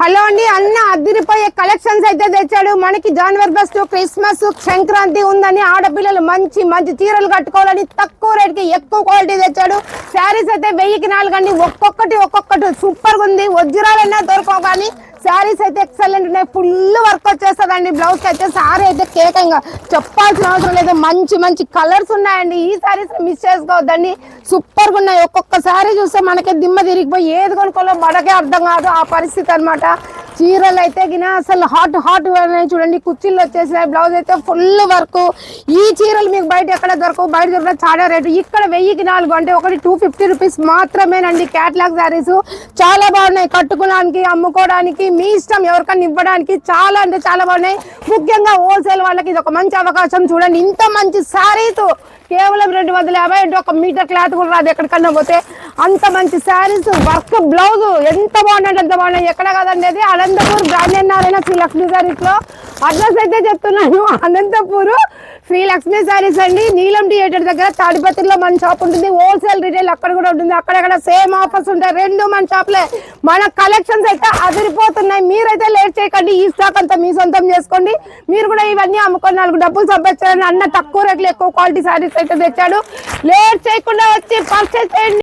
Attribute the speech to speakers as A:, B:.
A: Hello అండి అన్న అదిరిపోయే కలెక్షన్స్ అయితే తెచ్చాడు. మనకి జనవరి ఫస్ట్ క్రిస్మస్ సంక్రాంతి ఉందని ఆడపిల్లలు మంచి మంచి చీరలు కట్టుకోవాలని తక్కువ రేట్కి ఎక్కువ క్వాలిటీ తెచ్చాడు. శారీస్ అయితే వెయ్యికి నాలుగు అండి. ఒక్కొక్కటి ఒక్కొక్కటి సూపర్గా ఉంది. వజ్రాలన్నా దొరకవు కానీ శారీస్ అయితే ఎక్సలెంట్ ఉన్నాయి. ఫుల్ వర్క్ వచ్చేస్తుందండి. బ్లౌజ్ అయితే సారీ అయితే కేకంగా చెప్పాల్సిన అవసరం లేదు. మంచి మంచి కలర్స్ ఉన్నాయండి. ఈ శారీస్ మిస్ చేసుకోవద్దండి. సూపర్గా ఉన్నాయి. ఒక్కొక్క సారీ చూస్తే మనకి దిమ్మ తిరిగిపోయి ఏది కొనుక్కోలో మనకే అర్థం కాదు ఆ పరిస్థితి అనమాట చీరలు అయితే గిన అసలు హాట్ హాట్ చూడండి కుర్చీలు వచ్చేసినాయి బ్లౌజ్ అయితే ఫుల్ వర్క్ ఈ చీరలు మీకు బయట ఎక్కడ దొరకవు? బయట దొరికిన చాలా రేటు. ఇక్కడ వెయ్యికి నాలుగు అంటే ఒకటి టూ ఫిఫ్టీ రూపీస్ మాత్రమేనండి క్యాట్లాగ్ శారీస్ చాలా బాగున్నాయి. కట్టుకోవడానికి అమ్ముకోవడానికి మీ ఇష్టం ఎవరికైనా ఇవ్వడానికి చాలా అంటే చాలా బాగున్నాయి. ముఖ్యంగా హోల్సేల్ వాళ్ళకి ఇది ఒక మంచి అవకాశం. చూడండి ఇంత మంచి శారీస్ కేవలం రెండు వందల యాభై అంటే ఒక మీటర్ క్లాత్ కూడా రాదు ఎక్కడికన్నా పోతే. అంత మంచి శారీస్ వర్క్ బ్లౌజ్ ఎంత బాగుందంటే ఎంత బాగున్నాయి ఎక్కడ కదండి అది? అనంతపూర్ బ్రాండెడ్ నారాయణ శ్రీ లక్ష్మీ శారీస్లో అడ్రస్ అయితే చెప్తున్నాను అనంతపూర్ శ్రీ లక్ష్మీ శారీస్ అండి. నీలం థియేటర్ దగ్గర తాడిపత్రిలో మన షాప్ ఉంటుంది. హోల్సేల్ రిటైల్ అక్కడ కూడా ఉంటుంది. అక్కడక్కడ సేమ్ ఆఫర్స్ ఉంటాయి. రెండు మన షాప్లే. మన కలెక్షన్స్ అయితే అదిరిపోతున్నాయి. మీరైతే లేట్ చేయకండి. ఈ స్టాక్ అంతా మీ సొంతం చేసుకోండి. మీరు కూడా ఇవన్నీ అమ్ముకొని నాలుగు డబ్బులు సంపాదించాలని అన్న తక్కువ రేట్లు ఎక్కువ క్వాలిటీ శారీస్ అయితే తెచ్చాడు. లేట్ చేయకుండా వచ్చి పర్చేస్ చేయండి.